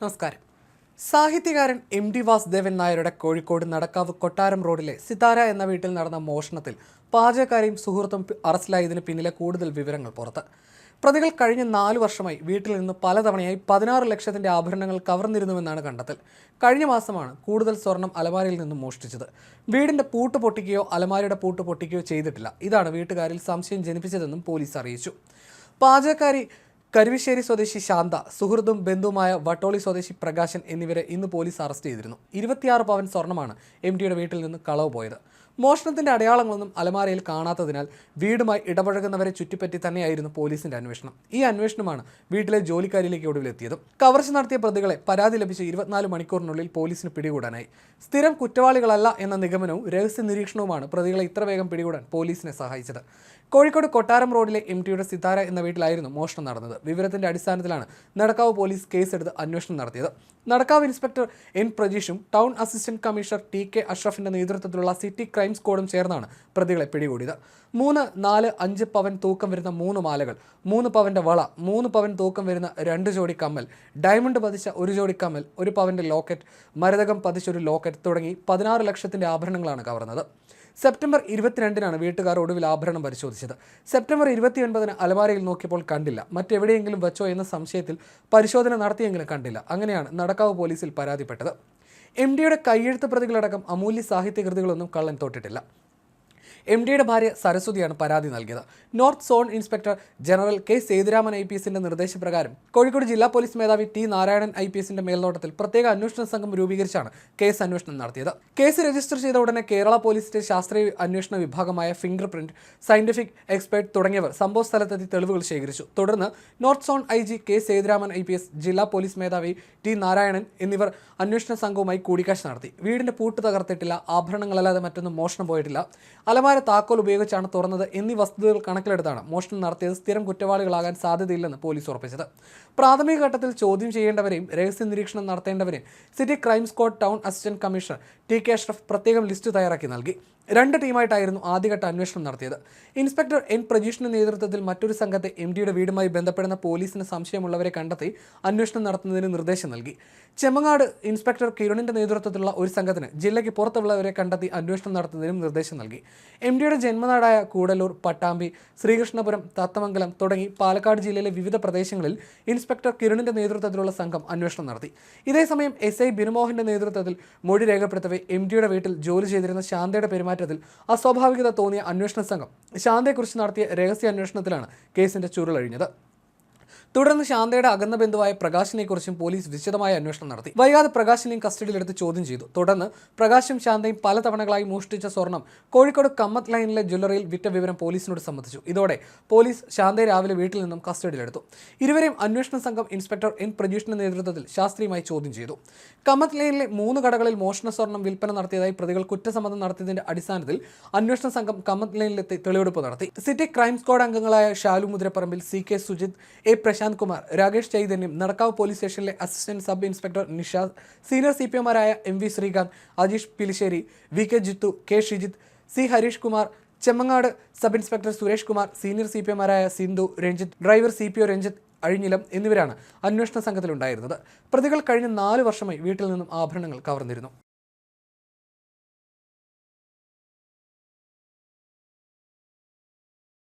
നമസ്കാരം. സാഹിത്യകാരൻ M D Vasudevan നായരുടെ കോഴിക്കോട് നടക്കാവ് കൊട്ടാരം റോഡിലെ സിതാര എന്ന വീട്ടിൽ നടന്ന മോഷണത്തിൽ പാചകക്കാരെയും സുഹൃത്തും അറസ്റ്റിലായതിന് പിന്നിലെ കൂടുതൽ വിവരങ്ങൾ പുറത്ത്. പ്രതികൾ കഴിഞ്ഞ നാല് വർഷമായി വീട്ടിൽ നിന്ന് പലതവണയായി പതിനാറ് ലക്ഷത്തിന്റെ ആഭരണങ്ങൾ കവർന്നിരുന്നുവെന്നാണ് കണ്ടെത്തൽ. കഴിഞ്ഞ മാസമാണ് കൂടുതൽ സ്വർണം അലമാരയിൽ നിന്നും മോഷ്ടിച്ചത്. വീടിന്റെ പൂട്ട് പൊട്ടിക്കുകയോ അലമാരയുടെ പൂട്ട് പൊട്ടിക്കുകയോ ചെയ്തിട്ടില്ല. ഇതാണ് വീട്ടുകാരിൽ സംശയം ജനിപ്പിച്ചതെന്നും പോലീസ് അറിയിച്ചു. പാചകക്കാരി കരുവിശ്ശേരി സ്വദേശി ശാന്ത സുഹൃത്തും ബന്ധുവുമായ വട്ടോളി സ്വദേശി പ്രകാശൻ എന്നിവരെ ഇന്ന് പോലീസ് അറസ്റ്റ് ചെയ്തിരുന്നു. ഇരുപത്തിയാറ് പവൻ സ്വർണമാണ് എം ടിയുടെ വീട്ടിൽ നിന്ന് കളവ് പോയത്. മോഷണത്തിന്റെ അടയാളങ്ങളൊന്നും അലമാരയിൽ കാണാത്തതിനാൽ വീടുമായി ഇടപഴകുന്നവരെ ചുറ്റിപ്പറ്റി തന്നെയായിരുന്നു പോലീസിന്റെ അന്വേഷണം. ഈ അന്വേഷണമാണ് വീട്ടിലെ ജോലിക്കാരിലേക്ക് ഒടുവിലെത്തിയത്. കവർച്ച നടത്തിയ പ്രതികളെ പരാതി ലഭിച്ച ഇരുപത്തിനാല് മണിക്കൂറിനുള്ളിൽ പോലീസിന് പിടികൂടാനായി. സ്ഥിരം കുറ്റവാളികളല്ല എന്ന നിഗമനവും രഹസ്യ നിരീക്ഷണവുമാണ് പ്രതികളെ ഇത്ര വേഗം പിടികൂടാൻ പോലീസിനെ സഹായിച്ചത്. കോഴിക്കോട് കൊട്ടാരം റോഡിലെ എം ടിയുടെ സിതാര എന്ന വീട്ടിലായിരുന്നു മോഷണം നടന്നത്. വിവരത്തിന്റെ അടിസ്ഥാനത്തിലാണ് നടക്കാവ് പോലീസ് കേസെടുത്ത് അന്വേഷണം നടത്തിയത്. Nadakkavu inspector N പ്രജീഷും town assistant commissioner T K അഷ്റഫിന്റെ നേതൃത്വത്തിലുള്ള സിറ്റി ക്രൈം സ്ക്വാഡും ചേർന്നാണ് പ്രതികളെ പിടികൂടിയത്. മൂന്ന് നാല് അഞ്ച് പവൻ തൂക്കം വരുന്ന മൂന്ന് മാലകൾ മൂന്ന് പവന്റെ വള മൂന്ന് പവൻ തൂക്കം വരുന്ന രണ്ട് ജോഡി കമ്മൽ ഡയമണ്ട് പതിച്ച ഒരു ജോഡി കമ്മൽ ഒരു പവന്റെ ലോക്കറ്റ് മരതകം പതിച്ച ഒരു ലോക്കറ്റ് തുടങ്ങി പതിനാറ് ലക്ഷത്തിന്റെ ആഭരണങ്ങളാണ് കവർന്നത്. സെപ്റ്റംബർ ഇരുപത്തിരണ്ടിനാണ് വീട്ടുകാർ ഒടുവിൽ ആഭരണം പരിശോധിച്ചത്. സെപ്റ്റംബർ ഇരുപത്തിയൊൻപതിന് അലമാരയിൽ നോക്കിയപ്പോൾ കണ്ടില്ല. മറ്റെവിടെയെങ്കിലും വെച്ചോ എന്ന സംശയത്തിൽ പരിശോധന നടത്തിയെങ്കിലും കണ്ടില്ല. അങ്ങനെയാണ് നടക്കാവ് പോലീസിൽ പരാതിപ്പെട്ടത്. എം ഡിയുടെ കയ്യെഴുത്ത് പ്രതികളടക്കം അമൂല്യ സാഹിത്യകൃതികളൊന്നും കള്ളൻ തൊട്ടിട്ടില്ല എം ഡിയുടെ ഭാര്യ സരസ്വതിയാണ് പരാതി നൽകിയത്. North zone inspector general K Sethuraman I P എസിന്റെ നിർദ്ദേശപ്രകാരം കോഴിക്കോട് ജില്ലാ പോലീസ് മേധാവി ടി നാരായണൻ ഐ പി എസിന്റെ മേൽനോട്ടത്തിൽ പ്രത്യേക അന്വേഷണ സംഘം രൂപീകരിച്ചാണ് കേസ് അന്വേഷണം നടത്തിയത്. കേസ് രജിസ്റ്റർ ചെയ്ത ഉടനെ കേരള പോലീസിന്റെ ശാസ്ത്രീയ അന്വേഷണ വിഭാഗമായ ഫിംഗർ പ്രിന്റ് സയന്റിഫിക് എക്സ്പെർട്ട് തുടങ്ങിയവർ സംഭവ സ്ഥലത്തെത്തി തെളിവുകൾ ശേഖരിച്ചു. തുടർന്ന് north zone I G K Sethuraman I P S ജില്ലാ പോലീസ് മേധാവി ടി നാരായണൻ എന്നിവർ അന്വേഷണ സംഘവുമായി കൂടിക്കാഴ്ച നടത്തി. വീടിന്റെ പൂട്ട് തകർത്തിട്ടില്ല ആഭരണങ്ങളല്ലാതെ മറ്റൊന്നും മോഷണം പോയിട്ടില്ല. അലമാര താക്കോൽ ഉപയോഗിച്ചാണ് തുറന്നത് എന്നീ വസ്തുതകൾ കണക്കിലെടുത്താണ്. മോഷണം നടത്തിയത് സ്ഥിരം കുറ്റവാളികളാകാൻ സാധ്യതയില്ലെന്ന് പോലീസ് ഉറപ്പിച്ചത്. പ്രാഥമിക ഘട്ടത്തിൽ ചോദ്യം ചെയ്യേണ്ടവരെയും രഹസ്യ നിരീക്ഷണം നടത്തേണ്ടവരെയും city crime squad town assistant commissioner T K Ashraf പ്രത്യേകം ലിസ്റ്റ് തയ്യാറാക്കി നൽകി. രണ്ട് ടീമായിട്ടായിരുന്നു ആദ്യഘട്ട അന്വേഷണം നടത്തിയത്. ഇൻസ്പെക്ടർ എൻ പ്രജീഷിന്റെ നേതൃത്വത്തിൽ മറ്റൊരു സംഘത്തെ എം ഡിയുടെ വീടുമായി ബന്ധപ്പെടുന്ന പോലീസിന് സംശയമുള്ളവരെ കണ്ടെത്തി അന്വേഷണം നടത്തുന്നതിന് നിർദ്ദേശം നൽകി. ചെമ്മങ്ങാട് ഇൻസ്പെക്ടർ കിരണിന്റെ നേതൃത്വത്തിലുള്ള ഒരു സംഘത്തിന് ജില്ലയ്ക്ക് പുറത്തുള്ളവരെ കണ്ടെത്തി അന്വേഷണം നടത്തുന്നതിനും നിർദ്ദേശം നൽകി. എം ഡിയുടെ ജന്മനാടായ കൂടലൂർ പട്ടാമ്പി ശ്രീകൃഷ്ണപുരം തത്തമംഗലം തുടങ്ങി പാലക്കാട് ജില്ലയിലെ വിവിധ പ്രദേശങ്ങളിൽ ഇൻസ്പെക്ടർ കിരണിന്റെ നേതൃത്വത്തിലുള്ള സംഘം അന്വേഷണം നടത്തി. ഇതേസമയം എസ് ഐ ബിനുമോഹന്റെ നേതൃത്വത്തിൽ മൊഴി രേഖപ്പെടുത്തവെ എം ഡിയുടെ വീട്ടിൽ ജോലി ചെയ്തിരുന്ന ശാന്തയുടെ പെരുമാറ്റത്തിൽ അസ്വാഭാവികത തോന്നിയ അന്വേഷണ സംഘം ശാന്തയെക്കുറിച്ച് നടത്തിയ രഹസ്യ അന്വേഷണത്തിലാണ് കേസിന്റെ ചുരുളഴിഞ്ഞത്. തുടർന്ന് ശാന്തയുടെ അകന്ന ബന്ധുവായ പ്രകാശിനെക്കുറിച്ചും പോലീസ് വിശദമായ അന്വേഷണം നടത്തി. വൈകാതെ പ്രകാശിനെയും കസ്റ്റഡിയിലെടുത്ത് ചോദ്യം ചെയ്തു. തുടർന്ന് പ്രകാശും ശാന്തയും പല തവണകളായി മോഷ്ടിച്ച സ്വർണം കോഴിക്കോട് കമ്മത്ത് ലൈനിലെ ജ്വല്ലറിയിൽ വിറ്റ വിവരം പോലീസിനോട് സമ്മതിച്ചു ഇതോടെ പോലീസ് ശാന്തയെ രാവിലെ വീട്ടിൽ നിന്നും കസ്റ്റഡിയിലെടുത്തു. ഇരുവരെയും അന്വേഷണ സംഘം ഇൻസ്പെക്ടർ എൻ പ്രജീഷിന്റെ നേതൃത്വത്തിൽ ശാസ്ത്രീയമായി ചോദ്യം ചെയ്തു. കമ്മത്ത് ലൈനിലെ മൂന്ന് കടകളിൽ മോഷണ സ്വർണം വിൽപ്പന നടത്തിയതായി പ്രതികൾ കുറ്റസമ്മതം നടത്തിയതിന്റെ അടിസ്ഥാനത്തിൽ അന്വേഷണ സംഘം കമ്മത്ത് ലൈനിലെത്തി തെളിവെടുപ്പ് നടത്തി. സിറ്റി ക്രൈം സ്ക്വാഡ് അംഗങ്ങളായ Shalu Mudrapparambil C K Sujith A Prasanth Kumar Rakesh Chaithanyam Nadakkavu police സ്റ്റേഷനിലെ assistant sub inspector Nishad senior C P എമാരായ M V Sreekanth Ajeesh Pilissery V K Jithu K Shijith C Hareesh Kumar Chemmangad sub inspector Suresh Kumar senior C P എമാരായ Sindhu Ranjith driver C P O Ranjith Azhinjilam എന്നിവരാണ് അന്വേഷണ സംഘത്തിലുണ്ടായിരുന്നത്. പ്രതികൾ കഴിഞ്ഞ നാല് വർഷമായി വീട്ടിൽ നിന്നും ആഭരണങ്ങൾ കവർന്നിരുന്നു.